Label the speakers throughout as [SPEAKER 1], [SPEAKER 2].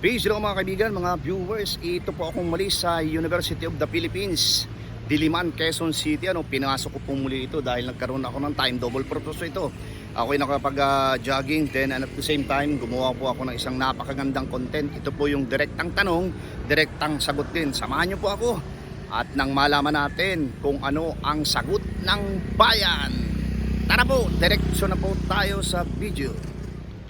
[SPEAKER 1] Peace hello mga kaibigan, mga viewers. Ito po akong muli sa University of the Philippines, Diliman, Quezon City. Ano, pinasok ko po muli ito dahil nagkaroon ako ng time double purpose ito. Ako'y nakapag-jogging then and at the same time gumawa po ako ng isang napakagandang content. Ito po yung direktang tanong, direktang sagot din. Samahan niyo po ako at nang malaman natin kung ano ang sagot ng bayan. Tara po, direksyon na po tayo sa video.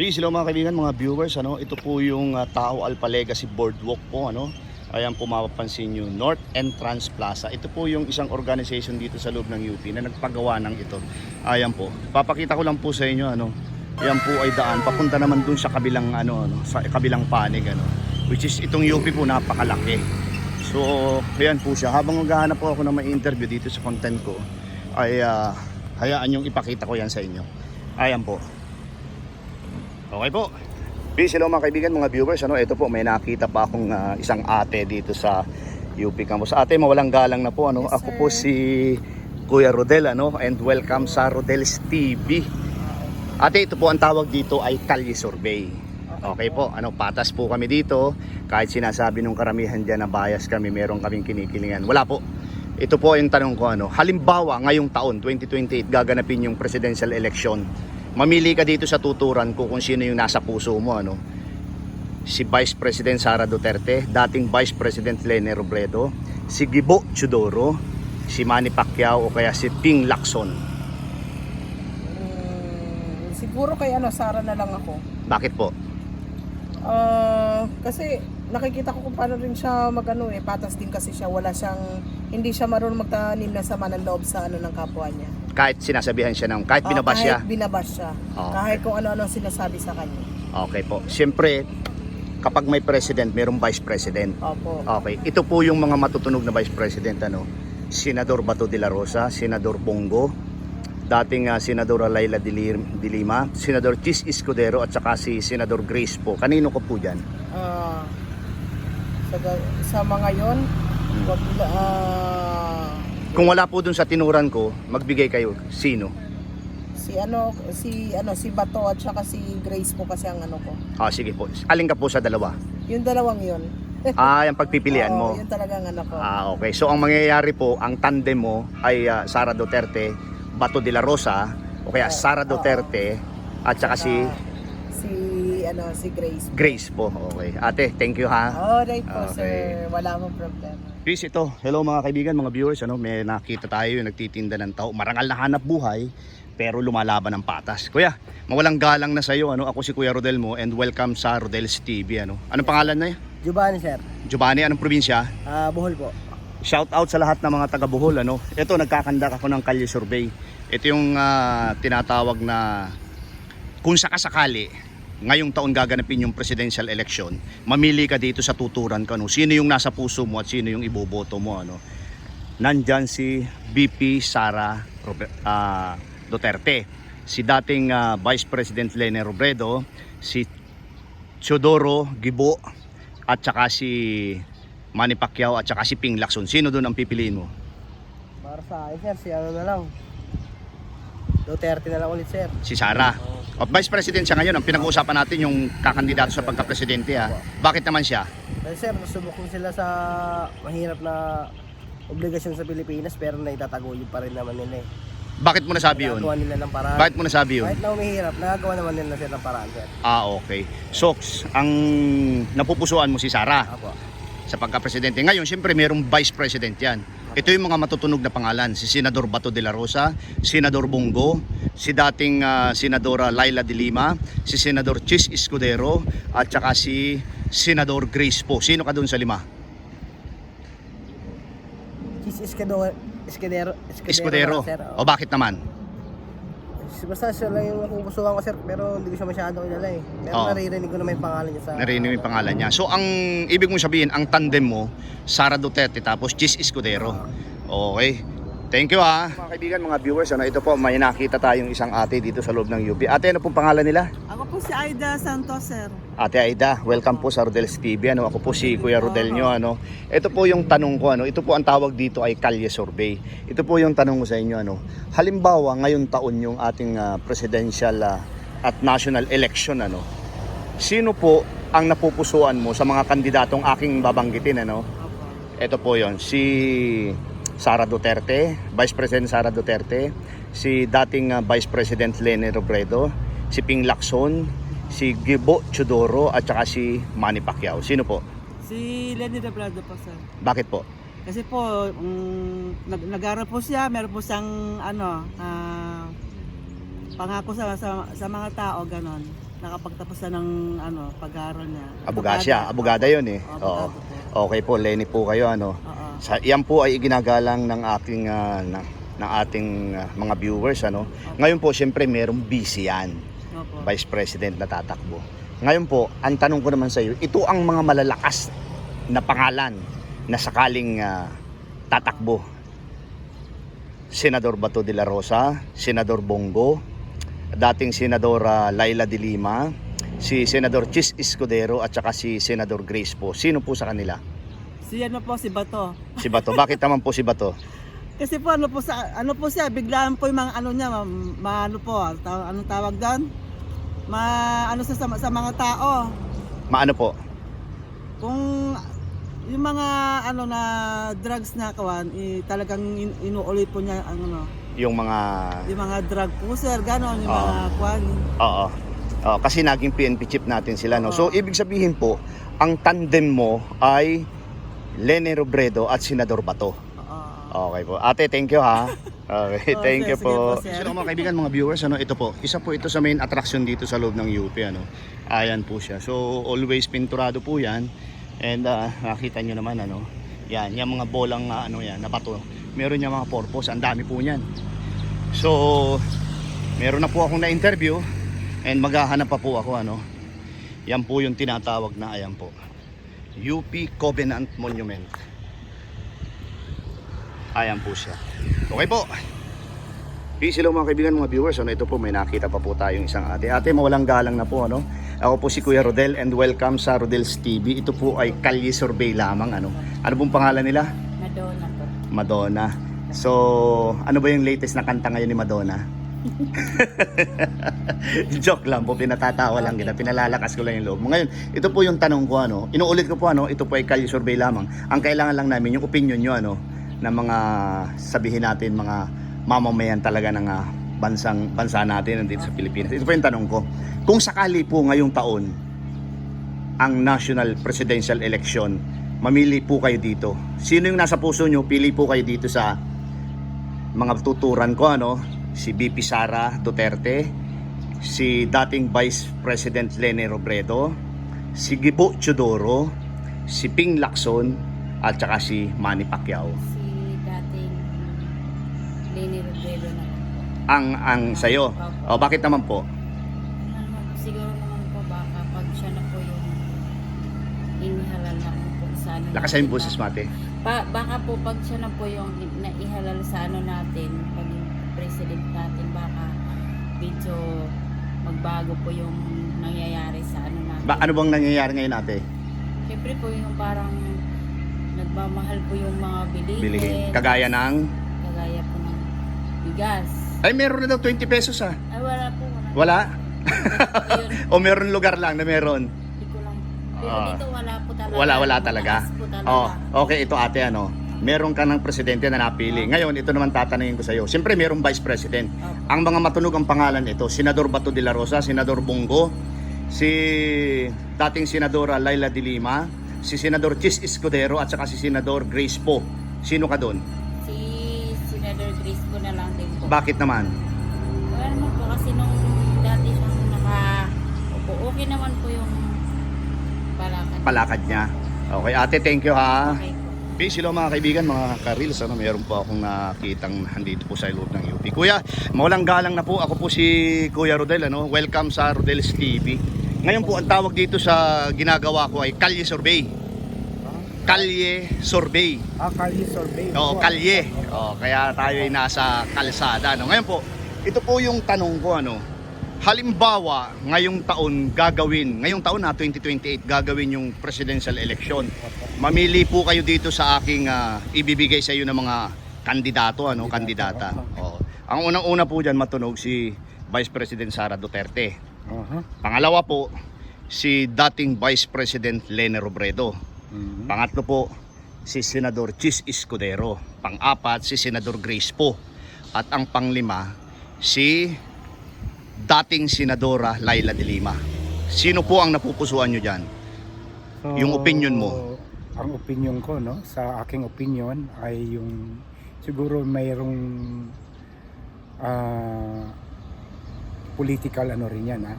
[SPEAKER 1] Peace hello mga kaibigan, mga viewers, ano, ito po yung uh, Tao Alpha Legacy Boardwalk po, ano. Ayan po mapapansin nyo, North Entrance Plaza. Ito po yung isang organization dito sa loob ng UP na nagpagawa ng ito. Ayan po. Papakita ko lang po sa inyo, ano. Yan po ay daan papunta naman dun sa kabilang ano, ano sa kabilang panig ano. Which is itong UP po napakalaki. So, ayan po siya. Habang maghahanap po ako ng may interview dito sa content ko, ay ah, hayaan yung ipakita ko yan sa inyo. Ayan po. Okay po. Peace hello mga kaibigan, mga viewers. Ano, ito po may nakita pa akong ah, isang ate dito sa UP Campus. Ate, mawalang galang na po ano.
[SPEAKER 2] Yes,
[SPEAKER 1] Ako
[SPEAKER 2] sir.
[SPEAKER 1] po si Kuya Rodel ano and welcome sa Rodel's TV. Ate, ito po ang tawag dito ay Kalye Survey. Okay po, ano patas po kami dito. Kahit sinasabi nung karamihan diyan na bias kami, meron kaming kinikilingan. Wala po. Ito po yung tanong ko ano. Halimbawa, ngayong taon 2028 gaganapin yung presidential election. Mamili ka dito sa tuturan ko kung sino yung nasa puso mo ano. Si Vice President Sara Duterte, dating Vice President Lene Robredo, si Gibo Chudoro, si Manny Pacquiao o kaya si Ping Lacson.
[SPEAKER 2] Mm, siguro kay ano, Sara na lang ako.
[SPEAKER 1] Bakit po?
[SPEAKER 2] Ah, kasi nakikita ko kung paano rin siya magano eh, patas din kasi siya, wala siyang hindi siya marunong magtanim na sama ng loob sa ano ng kapwa niya.
[SPEAKER 1] Kahit sinasabihan siya ng, kahit
[SPEAKER 2] Ah,
[SPEAKER 1] binabas siya.
[SPEAKER 2] Kahit binabas siya.
[SPEAKER 1] Oo.
[SPEAKER 2] Kahit kung ano-ano sinasabi sa kanya.
[SPEAKER 1] Okay po. Siyempre, kapag may president, mayroong vice president.
[SPEAKER 2] Opo.
[SPEAKER 1] Okay. Ito po yung mga matutunog na vice president ano. Senador Bato de la Rosa, Senador Bongo, dating ah, Senador Laila de Lim- de Lima, Senador Chis Escudero at saka si Senador Grace po. Kanino ko po dyan?
[SPEAKER 2] Ah, sa, sa mga yon, wag ah,
[SPEAKER 1] Kung wala po dun sa tinuran ko, magbigay kayo. Sino?
[SPEAKER 2] si ano si ano si Bato at saka si Grace po kasi ang ano ko.
[SPEAKER 1] Ah, sige po. Alin ka po sa dalawa?
[SPEAKER 2] Yung dalawang yon.
[SPEAKER 1] Ah, yung pagpipilian mo.
[SPEAKER 2] Oo, yun talagang ano ko.
[SPEAKER 1] Ah, okay. So ang mangyayari po, ang tandem mo ay ah, Sara Duterte, Bato de la Rosa, o kaya. Sara Duterte at saka si
[SPEAKER 2] Ah, si ano si Grace.
[SPEAKER 1] Grace po. Okay. Ate, thank you ha.
[SPEAKER 2] Alright po
[SPEAKER 1] Okay.
[SPEAKER 2] sir, wala akong problema.
[SPEAKER 1] Peace ito. Hello mga kaibigan, mga viewers. Ano, may nakita tayo yung nagtitinda ng tao. Marangal na hanap buhay, pero lumalaban ng patas. Kuya, mawalang galang na sa iyo. Ano? Ako si Kuya Rodel mo and welcome sa Rodel's TV. Ano? Anong pangalan na yan?
[SPEAKER 3] Giovanni sir,
[SPEAKER 1] Giovanni, anong probinsya?
[SPEAKER 3] Ah, Bohol po.
[SPEAKER 1] Shout out sa lahat ng mga taga Bohol ano. Ito nagkakandak ako ng Kalye Survey. Ito yung ah, tinatawag na kung sakasakali ngayong taon gaganapin yung presidential election, mamili ka dito sa tuturan ka no. Sino yung nasa puso mo at sino yung iboboto mo ano. Nandyan si BP Sara ah, Duterte, si dating ah, Vice President Lene Robredo, si Chodoro Gibo at saka si Manny Pacquiao at saka si Ping Lacson. Sino doon ang pipiliin mo?
[SPEAKER 3] Para sa akin sir, si ano na lang. Duterte na lang ulit sir.
[SPEAKER 1] Si Sara. O, Vice President siya ngayon. Ang pinag-uusapan natin yung kakandidato sa pagka-presidente ha. Bakit naman siya?
[SPEAKER 3] Kasi sir, nasubok sila sa mahirap na obligasyon sa Pilipinas pero naitataguyod pa rin naman nila eh.
[SPEAKER 1] Bakit mo nasabi yun?
[SPEAKER 3] Nagagawa nila ng paraan.
[SPEAKER 1] Bakit mo nasabi yun?
[SPEAKER 3] Kahit na umihirap, nagagawa naman nila sir ng paraan sir.
[SPEAKER 1] Ah, okay. So, ang napupusuan mo si Sara
[SPEAKER 3] Apo.
[SPEAKER 1] sa pagka-presidente. Ngayon, siyempre, mayroong vice president yan. Ito yung mga matutunog na pangalan. Si Senador Bato de la Rosa, Senador Bongo, si dating ah, Senadora Laila de Lima, si Senador Chis Escudero, at saka si Senador Grace po. Sino ka doon sa lima?
[SPEAKER 3] Chis Escudero, Escudero,
[SPEAKER 1] Escudero. O bakit naman?
[SPEAKER 3] Basta siya lang yung napupusuan ko sir pero hindi ko siya masyadong kilala eh. Pero
[SPEAKER 1] Oo.
[SPEAKER 3] naririnig ko naman yung pangalan niya sa...
[SPEAKER 1] Narinig mo yung pangalan niya. So, ang ibig mong sabihin, ang tandem mo, Sara Duterte tapos Chis Escudero. Okay. Thank you ha. Mga kaibigan, mga viewers, ano, ito po, may nakita tayong isang ate dito sa loob ng UP. Ate, ano pong pangalan nila?
[SPEAKER 4] Ako po si Aida Santos, sir.
[SPEAKER 1] Ate Aida, welcome po sa Rodel's TV. Ano, ako po si Kuya Rodel nyo. Ano. Ito po yung tanong ko. Ano. Ito po ang tawag dito ay Kalye Survey. Ito po yung tanong ko sa inyo. Ano. Halimbawa, ngayon taon yung ating ah, presidential ah, at national election. Ano. Sino po ang napupusuan mo sa mga kandidatong aking babanggitin ano? Ito po 'yon, si Sara Duterte, Vice President Sara Duterte, si dating uh, Vice President Leni Robredo, si Ping Lacson, si Gibo Chodoro at saka si Manny Pacquiao. Sino po?
[SPEAKER 4] Si Lenny Rebrado po, sir.
[SPEAKER 1] Bakit po?
[SPEAKER 4] Kasi po, mm, nag nag-aaral po siya, meron po siyang, ano, ah, pangako sa, sa, sa mga tao, ganon. Nakapagtapos siya ng, ano, pag-aaral niya.
[SPEAKER 1] Abogasya, abogada 'yon eh.
[SPEAKER 4] Oo, abogado po.
[SPEAKER 1] Okay po, Lenny po kayo ano.
[SPEAKER 4] Oo.
[SPEAKER 1] Sa yan po ay iginagalang ng aking ah, na, ng ating ah, mga viewers ano. Ngayon po siyempre merong busy yan.
[SPEAKER 4] Opo.
[SPEAKER 1] Vice President na tatakbo. Ngayon po, ang tanong ko naman sa iyo, ito ang mga malalakas na pangalan na sakaling ah, tatakbo. Senador Bato de la Rosa, Senador Bongo, dating Senador ah, Laila de Lima, si Senador Chis Escudero at saka si Senador Grace po. Sino po sa kanila?
[SPEAKER 4] Si ano po, si Bato.
[SPEAKER 1] Si Bato. Bakit naman po si Bato?
[SPEAKER 4] Kasi po ano po sa ano po siya biglaan po yung mga ano niya ma, ma- ano po taw, anong tawag doon? Ma ano sa, sa, sa mga tao.
[SPEAKER 1] Maano po?
[SPEAKER 4] Kung yung mga ano na drugs na kawan, eh, talagang in, inuulit po niya ang ano,
[SPEAKER 1] Yung mga...
[SPEAKER 4] yung mga drug po sir, ganon, yung
[SPEAKER 1] Oo.
[SPEAKER 4] mga kwan.
[SPEAKER 1] Oo. Oo, kasi naging PNP chip natin sila. No? So,
[SPEAKER 4] Oo.
[SPEAKER 1] ibig sabihin po, ang tandem mo ay Lene Robredo at Senador Bato. Okay po. Ate, thank you ha. Okay,
[SPEAKER 4] Oo,
[SPEAKER 1] thank
[SPEAKER 4] sir,
[SPEAKER 1] you
[SPEAKER 4] sige
[SPEAKER 1] po.
[SPEAKER 4] po, sir.
[SPEAKER 1] Sino mga kaibigan, mga viewers, ano, ito po. Isa po ito sa main attraction dito sa loob ng UP. Ano. Ayan po siya. So, always pinturado po yan. And ah, nakita nyo naman, ano, yan, yung mga bolang na, ano yan, na bato. Meron niya mga purpose. Ang dami po niyan. So, meron na po akong na-interview and maghahanap pa po ako, ano. Yan po yung tinatawag na, ayan po. UP Covenant Monument. Ayan po siya. Okay po. Peace hello mga kaibigan, mga viewers. Ano, ito po, may nakita pa po tayong isang ate. Ate, mawalang galang na po. Ano? Ako po si Kuya Rodel and welcome sa Rodel's TV. Ito po ay Kalye Survey lamang. Ano, ano pong pangalan nila?
[SPEAKER 5] Madonna po.
[SPEAKER 1] Madonna. So, ano ba yung latest na kanta ngayon ni Madonna? Joke lang po, pinatatawa lang kita, pinalalakas ko lang yung loob mo. Ngayon, ito po yung tanong ko, ano, inuulit ko po, ano, ito po ay Kalye Survey lamang. Ang kailangan lang namin, yung opinion nyo, ano, ng mga, sabihin natin, mga mamamayan talaga ng ah, bansang, bansa natin nandito sa Pilipinas. Ito po yung tanong ko. Kung sakali po ngayong taon, ang national presidential election, mamili po kayo dito. Sino yung nasa puso nyo, pili po kayo dito sa mga tuturan ko, ano, si BP Sara Duterte, si dating Vice President Lene Robredo, si Gibo Chodoro, si Ping Lacson, at saka si Manny Pacquiao.
[SPEAKER 5] Si dating Leni Robredo na.
[SPEAKER 1] Ang ang sayo. O bakit naman po?
[SPEAKER 5] Ano siguro naman po baka pag siya na po yung inihalal na po sa ano
[SPEAKER 1] Lakas
[SPEAKER 5] natin,
[SPEAKER 1] yung boses,
[SPEAKER 5] ba-
[SPEAKER 1] mate.
[SPEAKER 5] Pa, baka po pag siya na po yung in- naihalal sa ano natin, pag yung president natin, baka medyo magbago po yung nangyayari sa ano natin.
[SPEAKER 1] Ba, ano bang nangyayari ngayon ate?
[SPEAKER 5] Siyempre po yung parang nagmamahal po yung mga bilihin.
[SPEAKER 1] Bilihin. Kagaya ng...
[SPEAKER 5] Bigas.
[SPEAKER 1] Ay, meron na daw 20 pesos ah.
[SPEAKER 5] Ay, wala po. Wala.
[SPEAKER 1] Wala? O meron lugar lang na meron?
[SPEAKER 5] hindi ko lang. Pero
[SPEAKER 1] Ah.
[SPEAKER 5] dito wala po talaga.
[SPEAKER 1] Wala, wala talaga.
[SPEAKER 5] Po talaga.
[SPEAKER 1] Oh, okay, ito ate ano. Meron ka ng presidente na napili. Ngayon, ito naman tatanungin ko sa iyo. Siyempre, merong vice president.
[SPEAKER 5] Opo.
[SPEAKER 1] Ang mga matunog ang pangalan ito, Senador Bato de la Rosa, Senador Bongo, si dating Senadora Laila de Lima, si Senador Chis Escudero at saka si Senador Grace Po. Sino ka doon? Bakit naman?
[SPEAKER 5] Wala naman po kasi nung dati siyang naka Opo, okay naman po yung palakad.
[SPEAKER 1] Palakad niya. Okay, ate, thank you ha.
[SPEAKER 5] Okay.
[SPEAKER 1] Peace hello mga kaibigan, mga karils. Ano, mayroon po akong nakitang nandito po sa loob ng UP. Kuya, mawalang galang na po. Ako po si Kuya Rodel. Ano? Welcome sa Rodel's TV. Ngayon po, ang tawag dito sa ginagawa ko ay Kalye Survey. Kalye Survey.
[SPEAKER 3] Ah, Carly Sorbet.
[SPEAKER 1] Oo, kalye. Oh, kaya tayo ay nasa kalsada. No? Ngayon po, ito po yung tanong ko. Ano? Halimbawa, ngayong taon gagawin, ngayong taon na 2028, gagawin yung presidential election. Mamili po kayo dito sa aking ah, ibibigay sa iyo ng mga kandidato, ano, kandidata. Oo. Ang unang-una po diyan matunog si Vice President Sara Duterte.
[SPEAKER 3] Aha.
[SPEAKER 1] Pangalawa po, si dating Vice President Lene Robredo.
[SPEAKER 6] Mhm.
[SPEAKER 1] Pangatlo po, si Senador Chis Escudero. Pang-apat, si Senador Grace po. At ang panglima, si dating Senadora Laila de Lima. Sino po ang napupusuan nyo dyan?
[SPEAKER 6] So,
[SPEAKER 1] Yung opinion mo?
[SPEAKER 6] Ang opinion ko, no, sa aking opinion ay yung siguro mayroong ah, political ano rin yan, ha.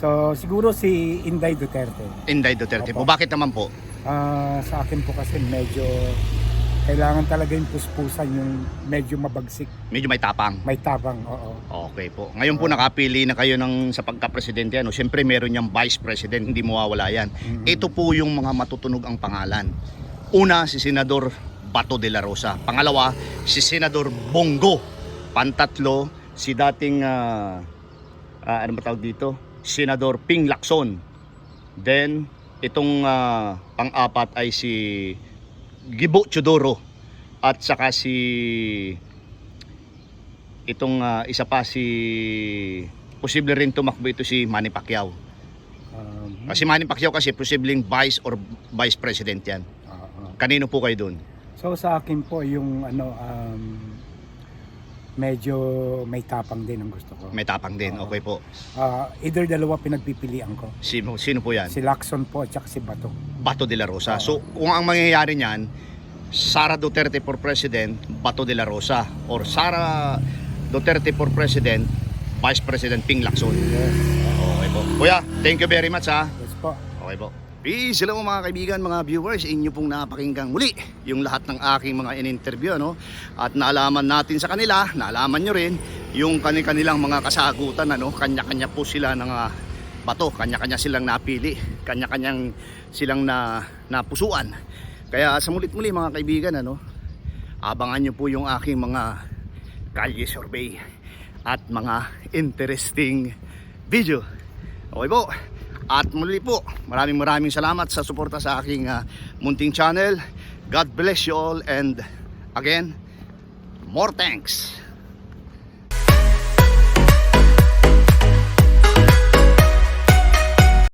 [SPEAKER 6] So, siguro si Inday Duterte.
[SPEAKER 1] Inday Duterte po.
[SPEAKER 6] Opo.
[SPEAKER 1] Bakit naman po?
[SPEAKER 6] Ah, sa akin po kasi medyo kailangan talaga yung puspusan yung medyo mabagsik,
[SPEAKER 1] Medyo may tapang.
[SPEAKER 6] may tabang, oo.
[SPEAKER 1] Okay po. Ngayon po nakapili na kayo ng sa pagka-presidente ano. Siyempre meron niyang vice president, hindi mawawala 'yan.
[SPEAKER 6] Mhm.
[SPEAKER 1] Ito po yung mga matutunog ang pangalan. Una si Senador Bato de la Rosa. Pangalawa si Senador Bongo. Pantatlo si dating ah, ah, ano ba tawag dito? Senador Ping Lacson. Then itong ah, pang-apat ay si Gibo Chodoro at saka si itong ah, isa pa si posible rin tumakbo ito si Manny Pacquiao.
[SPEAKER 6] Um,
[SPEAKER 1] Kasi Manny Pacquiao kasi posibleng vice or vice president yan.
[SPEAKER 6] oo.
[SPEAKER 1] Kanino po kayo doon?
[SPEAKER 6] So sa akin po yung ano um, medyo may tapang din ang gusto ko.
[SPEAKER 1] May tapang din.
[SPEAKER 6] Oo.
[SPEAKER 1] Okay po.
[SPEAKER 6] Ah, either dalawa pinagpipilian ko.
[SPEAKER 1] Sino, sino po yan?
[SPEAKER 6] Si Lacson po at saka si Bato.
[SPEAKER 1] Bato de la Rosa.
[SPEAKER 6] Oo.
[SPEAKER 1] So kung ang mangyayari niyan, Sara Duterte for President, Bato de la Rosa. Or Sara Duterte for President, Vice President Ping Lacson.
[SPEAKER 6] Yes.
[SPEAKER 1] Okay po. Kuya, thank you very much ha.
[SPEAKER 6] Yes po.
[SPEAKER 1] Okay po. Peace! Hello mga kaibigan, mga viewers. Inyo pong napakinggang muli yung lahat ng aking mga in-interview. No? At naalaman natin sa kanila, naalaman nyo rin yung kanilang mga kasagutan. Ano? Kanya-kanya po sila ng ah, bato. Kanya-kanya silang napili. Kanya-kanyang silang na, napusuan. Kaya sa mulit-muli mga kaibigan, ano? abangan nyo po yung aking mga kalye survey at mga interesting video. Okay po. At muli po, maraming maraming salamat sa suporta sa aking ah, munting channel. God bless you all and again, more thanks.